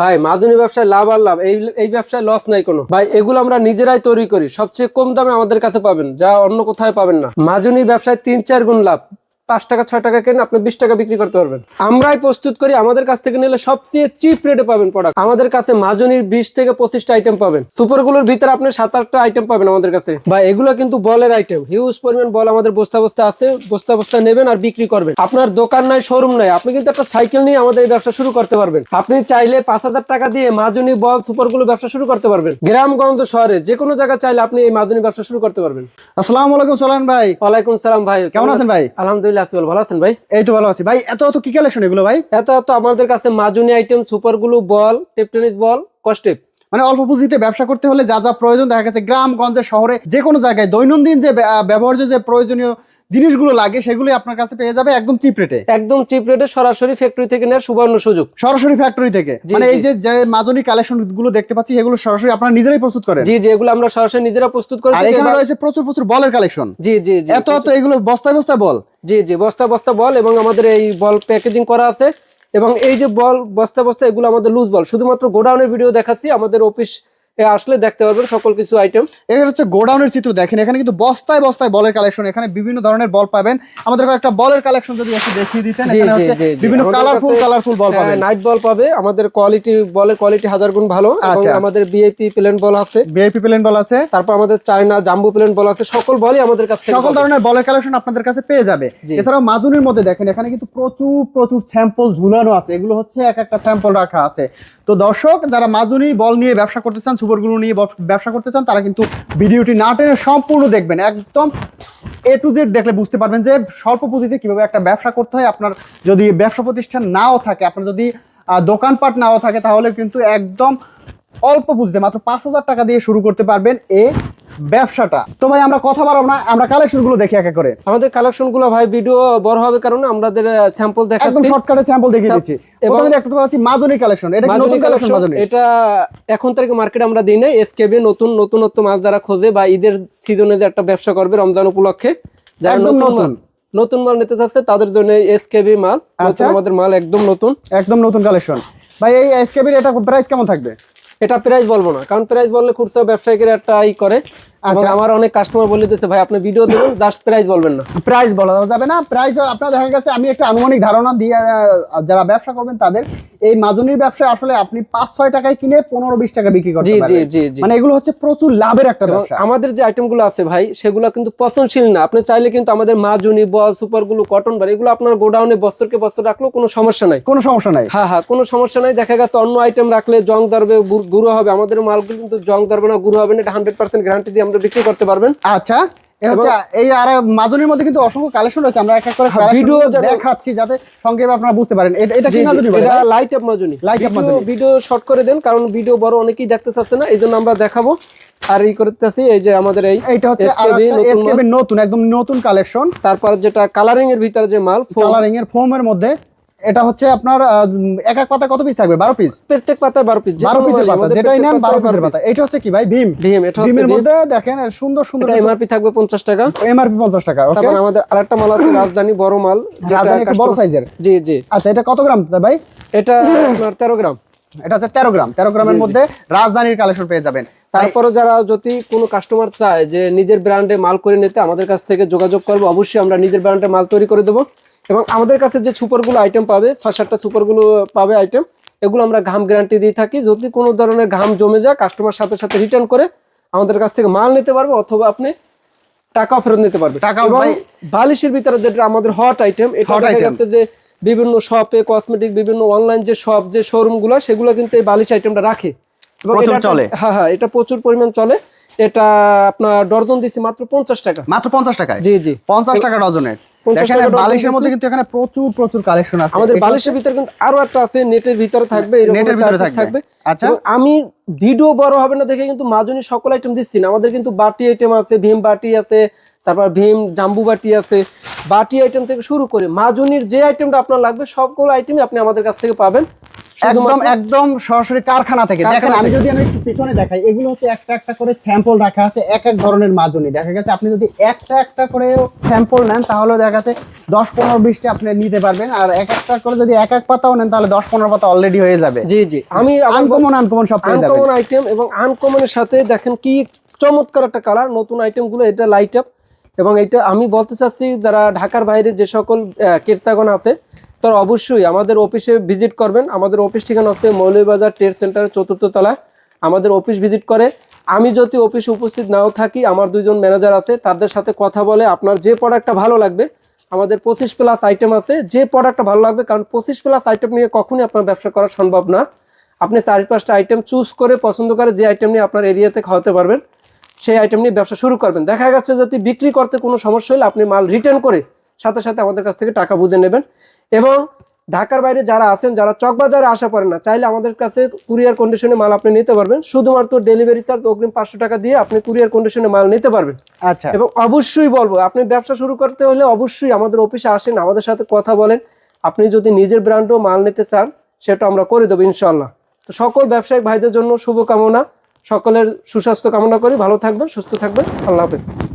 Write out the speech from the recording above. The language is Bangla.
ভাই, মাজুনি ব্যবসায় লাভ আর লাভ, এই ব্যবসায় লস নাই কোনো। ভাই, এগুলো আমরা নিজেরাই তৈরি করি। সবচেয়ে কম দামে আমাদের কাছে পাবেন, যা অন্য কোথায় পাবেন না। মাজুনি ব্যবসায় তিন চার গুণ লাভ। পাঁচ টাকা ছয় টাকা কেন আপনি বিশ টাকা বিক্রি করতে পারবেন। আমরাই প্রস্তুত করি আমাদের কাছ থেকে নিলে সবচেয়ে চিপ রেটে পাবেন প্রোডাক্ট আমাদের কাছে মাজুনির বিশ থেকে পঁচিশটা আইটেম পাবেন। সুপারগুলোর ভিতরে আপনি সাত আটটা আইটেম পাবেন আমাদের কাছে। বা এগুলো কিন্তু বলের আইটেম হিউজ পরিমাণ বল আমাদের বস্তা বস্তা আছে বস্তা বস্তা নেবেন আর বিক্রি করবেন। আপনার দোকান নাই শোরুম নাই। আপনি কিন্তু একটা সাইকেল নিয়ে আমাদের এই ব্যবসা শুরু করতে পারবেন। আপনি চাইলে পাঁচ হাজার টাকা দিয়ে মাজুনি বল সুপারগুলো ব্যবসা শুরু করতে পারবেন। গ্রামগঞ্জ শহরে যে কোনো জায়গায় চাইলে আপনি এই মাজুনি ব্যবসা শুরু করতে পারবেন। আসসালামু আলাইকুম সোলান ভাই। ওয়ালাইকুম সালাম ভাই। কেমন আছেন ভাই? আলহামদুলিল্লাহ আছি ভালো আছেন ভাই? এই তো ভালো আছি। ভাই এত এত কি কালেকশন এগুলো ভাই? এত এত আমাদের কাছে মাজুনি আইটেম সুপারগুলো বল টেপটেনিস বল কস্টেপ মানে অল্প পুঁজিতে ব্যবসা করতে হলে যা যা প্রয়োজন দেখা গেছে গ্রাম গঞ্জে শহরে যে কোনো জায়গায় দৈনন্দিন যে ব্যা- ব্যবহার্য যে প্রয়োজনীয় জিনিসগুলো লাগে সেগুলো আপনার কাছে পেয়ে যাবে একদম চিপ রেটে একদম চিপ রেটে সরাসরি ফ্যাক্টরি থেকে নেওয়ার সুবর্ণ সুযোগ। সরাসরি ফ্যাক্টরি থেকে। মানে এই যে যে মাজনি কালেকশনগুলো দেখতে পাচ্ছি এগুলো সরাসরি আপনারা নিজেরাই প্রস্তুত করেন। জি জি এগুলো আমরা সরাসরি নিজেরা প্রস্তুত করি আর এখানে রয়েছে প্রচুর প্রচুর বলের কালেকশন জি জি জি এত এত এগুলো বস্তায় বস্তায় বল। জি জি বস্তা বস্তা বল এবং আমাদের এই বল প্যাকেজিং করা আছে। এবং এই যে বল বস্তা বস্তা এগুলো আমাদের লুজ বল। শুধুমাত্র গোডাউনের ভিডিও দেখাচ্ছি আমাদের অফিস আসলে দেখতে পারবেন সকল কিছু আইটেম এটা হচ্ছে গোডাউনের চিত্র দেখেন এখানে কিন্তু বস্তায় বস্তায় বলের কালেকশন এখানে বিভিন্ন ধরনের বল পাবেন। আমাদের একটা বলের কালেকশন যদি একটু দেখিয়ে দিতেন এখানে হচ্ছে। বিভিন্ন কালারফুল কালারফুল বল পাবেন। নাইট বল পাবে। আমাদের কোয়ালিটি বলের কোয়ালিটি হাজার গুণ ভালো এবং আচ্ছা। আমাদের বিএপি প্লেন বল আছে। ভিআইপি প্লেন বল আছে। তারপর আমাদের চায়না জাম্বু প্লেন বল আছে। সকল বলই আমাদের কাছে সকল ধরনের বলের কালেকশন আপনাদের কাছে পেয়ে যাবে। এছাড়াও মাজুনির মধ্যে দেখেন এখানে কিন্তু প্রচুর প্রচুর স্যাম্পল ঝুলানো আছে। এগুলো হচ্ছে এক একটা স্যাম্পল রাখা আছে। তো দর্শক যারা মাজুনি বল নিয়ে ব্যবসা করতে চান সুপারগুলো নিয়ে ব্যবসা করতে চান, তারা কিন্তু ভিডিওটি না টেনে সম্পূর্ণ দেখবেন। একদম এ টু জেড দেখলে বুঝতে পারবেন যে স্বল্প পুঁজিতে কীভাবে একটা ব্যবসা করতে হয়। আপনার যদি ব্যবসা প্রতিষ্ঠান নাও থাকে, আপনার যদি দোকানপাট নাও থাকে, তাহলে কিন্তু একদম অল্প পুঁজিতে মাত্র পাঁচ হাজার টাকা দিয়ে শুরু করতে পারবেন এই ব্যবসাটা। তো ভাই আমরা কথা বাড়াবো না আমরা কালেকশনগুলো দেখি একে করে। আমাদের কালেকশনগুলো ভাই ভিডিও বড় হবে কারণে আমাদের স্যাম্পল একদম শর্টকাটে স্যাম্পল দেখিয়ে দিচ্ছি। এবং- দেখতে পাচ্ছি মাজুনি কালেকশন এটা নতুন কালেকশন collection, এটা এখন থেকে মার্কেটে আমরা দিই নাই। এসকেবি নতুন নতুনত্ব মাছ যারা খোঁজে বা ঈদের সিজনে যে একটা ব্যবসা করবে রমজান উপলক্ষে যারা নতুন নতুন। মাল নতুন মাল নিতে চাচ্ছে তাদের জন্য এসকেবি মাল নতুন আচ্ছা। আমাদের মাল একদম নতুন। একদম নতুন কালেকশন ভাই এই এসকেবির এটা প্রাইস কেমন থাকবে? এটা প্রাইস বলব না কারণ প্রাইস বললে খুচরা ব্যবসায়ীরা একটা ই করে। আচ্ছা। আমার অনেক কাস্টমার বলে দিতেছে ভাই আপনি ভিডিও দেবেন জাস্ট প্রাইস বলবেন না প্রাইস বলা যাবে না প্রাইস আপনার দেখা গেছে আমি একটা আনুমানিক ধারণা দিয়ে যারা ব্যবসা করবেন তাদের এই মাজুনির ব্যবসা আসলে আপনি পাঁচ ছয় টাকায় কিনে পনেরো বিশ টাকা বিক্রি করতে পারবেন। মানে এগুলো হচ্ছে প্রচুর লাভের একটা ব্যবসা। আমাদের যে আইটেমগুলো আছে ভাই সেগুলো কিন্তু পছন্দশীল না। আপনি চাইলে কিন্তু আমাদের মাজুনি বল সুপারগুলো কটন বার এগুলো আপনার গোডাউনে বছরকে বছর রাখলেও কোনো সমস্যা নাই। কোনো সমস্যা নাই। হ্যাঁ হ্যাঁ কোনো সমস্যা নাই। দেখা গেছে অন্য আইটেম রাখলে জং ধরবে গু- গুঁড়ো হবে। আমাদের মালগুলো কিন্তু জং ধরবে না গুঁড়ো হবে না। এটা হান্ড্রেড পার্সেন্ট গ্যারান্টি দিয়ে আমরা বিক্রি করতে পারবেন। আচ্ছা। এই আর মাজুনির মধ্যে কিন্তু অসংখ্য কালেকশন রয়েছে। আমরা এক এক করে হ্যাঁ, ভিডিও দেখাচ্ছি যাতে সংক্ষেপে আপনারা বুঝতে পারেন। এটা এটা কি মাজুনি এটা লাইট আপ মাজুনি ভিডিও মাজুনি। ভিডিও শর্ট করে দেন কারণ ভিডিও বড় অনেকেই দেখতে চাচ্ছে না এই জন্য আমরা দেখাবো। আর করতেছি এই যে আমাদের এই এইটা হচ্ছে নতুন মাল। এসকেবি নতুন একদম নতুন কালেকশন তারপর যেটা কালারিং এর ভিতরে যে মাল কালারিং এর ফোমের মধ্যে এটা হচ্ছে আপনার এক এক পাতা কত পিস থাকবে? বারো পিস প্রত্যেক পাতায় বারো পিস বারো পিসের পাতা যেটাই নেন বারো পিসের পাতা। এটা হচ্ছে কি ভাই ভীম। ভীম এটা হচ্ছে ভীমের মধ্যে দেখেন সুন্দর সুন্দর এটা এমআরপি থাকবে পঞ্চাশ টাকা। এমআরপি পঞ্চাশ টাকা ওকে তারপর আমাদের আরেকটা মাল আছে রাজধানী বড় মাল যেটা রাজধানী বড় সাইজের জি জি। আচ্ছা এটা কত গ্রাম ভাই? এটা আপনার তেরো গ্রাম। এটা হচ্ছে তেরো গ্রাম। তেরো গ্রামের মধ্যে রাজধানীর কালেকশন পেয়ে যাবেন। তারপরে যারা যদি কোনো কাস্টমার চায় যে নিজের ব্র্যান্ডে মাল করে নিতে আমাদের কাছ থেকে যোগাযোগ করব অবশ্যই আমরা নিজের ব্র্যান্ডে মাল তৈরি করে দেবো। এবং আমাদের কাছে যে সুপারগুলো আইটেম পাবে ছয় সাতটা সুপারগুলো পাবে আইটেম এগুলো আমরা ঘাম গ্যারান্টি দিয়ে থাকি। যদি কোনো ধরনের ঘাম জমে যায় কাস্টমার সাথে সাথে রিটার্ন করে আমাদের কাছ থেকে মাল নিতে পারবে অথবা আপনি টাকাও ফেরত নিতে পারবে। বালিশের ভিতরে যেটা আমাদের হট আইটেম এটা দেখা যাচ্ছে যে বিভিন্ন শপে কসমেটিক বিভিন্ন অনলাইন যে শপ যে শোরুমগুলো সেগুলো কিন্তু এই বালিশ আইটেমটা রাখে। চলে। হ্যাঁ হ্যাঁ এটা প্রচুর পরিমাণ চলে। এটা আপনার ডর্জন দিছি মাত্র পঞ্চাশ টাকা। মাত্র পঞ্চাশ টাকায়? জি জি। পঞ্চাশ টাকা ডজনের? 50 দেখেন টাকা ডজন বালিশের দিচ্ছি। মধ্যে কিন্তু এখানে প্রচুর প্রচুর কালেকশন আছে আমাদের বালিশের ভিতরে কিন্তু আরও একটা আছে নেটের ভিতরে থাকবে নেটের ভিতরে থাকবে। থাকবে আচ্ছা। আমি ভিডিও বড় হবে না দেখে কিন্তু মাজুনি সকল আইটেম দিচ্ছি না আমাদের কিন্তু বাটি আইটেম আছে ভীম বাটি আছে তারপর ভীম জাম্বু বাটি আছে বাটি আইটেম থেকে শুরু করে মাজুনির যে আইটেমটা আপনার লাগবে সবগুলো আইটেমই আপনি আমাদের কাছ থেকে পাবেন একদম একদম সরাসরি কারখানা থেকে। দেখেন আমি যদি আমি একটু পিছনে দেখাই এগুলো হচ্ছে একটা একটা করে স্যাম্পল রাখা আছে এক এক ধরনের মাজনি। দেখা গেছে আপনি যদি একটা একটা করে স্যাম্পল নেন তাহলে দেখা গেছে দশ পনেরো বিশটা আপনি নিতে পারবেন। আর এক একটা করে যদি এক এক পাতাও নেন তাহলে দশ পনেরো পাতা অলরেডি হয়ে যাবে। জি জি। আমি আনকমন আনকমন সব আনকমন আইটেম এবং আনকমনের সাথে দেখেন কি চমৎকার একটা কালার নতুন আইটেমগুলো এটা লাইট আপ এবং এটা আমি বলতে চাচ্ছি যারা ঢাকার বাইরে যে সকল ক্রেতাগণ আছে তারা অবশ্যই আমাদের অফিসে ভিজিট করবেন। আমাদের অফিস ঠিকানা হচ্ছে মৌলভীবাজার ট্রেড সেন্টারের চতুর্থ তলায় আমাদের অফিস ভিজিট করে। আমি যদি অফিসে উপস্থিত নাও থাকি, আমার দুইজন ম্যানেজার আছে, তাদের সাথে কথা বলে আপনার যে প্রোডাক্টটা ভালো লাগবে, আমাদের পঁচিশ প্লাস আইটেম আছে, যে প্রোডাক্টটা ভালো লাগবে, কারণ পঁচিশ প্লাস আইটেম নিয়ে কখনই আপনার ব্যবসা করা সম্ভব না। আপনি চার পাঁচটা আইটেম চুজ করে, পছন্দ করে যে আইটেম নিয়ে আপনার এরিয়াতে খাওয়াতে পারবেন, সেই আইটেম নিয়ে ব্যবসা শুরু করবেন। দেখা গেছে যদি বিক্রি করতে কোনো সমস্যা হলে আপনি মাল রিটার্ন করে সাথে সাথে আমাদের কাছ থেকে টাকা বুঝে নেবেন। এবং ঢাকার বাইরে যারা আছেন যারা চকবাজারে আসা পারেন না চাইলে আমাদের কাছে কুরিয়ার কন্ডিশনে মাল আপনি নিতে পারবেন। শুধুমাত্র ডেলিভারি চার্জ অগ্রিম পাঁচশো টাকা দিয়ে আপনি কুরিয়ার কন্ডিশনে মাল নিতে পারবেন। আচ্ছা। এবং অবশ্যই বলব আপনি ব্যবসা শুরু করতে হলে অবশ্যই আমাদের অফিসে আসেন আমাদের সাথে কথা বলেন। আপনি যদি নিজের ব্র্যান্ডও মাল নিতে চান সেটা আমরা করে দেবো ইনশাল্লাহ তো সকল ব্যবসায়িক ভাইদের জন্য শুভকামনা সকলের সুস্বাস্থ্য কামনা করি। ভালো থাকবেন সুস্থ থাকবেন। আল্লাহ হাফেজ।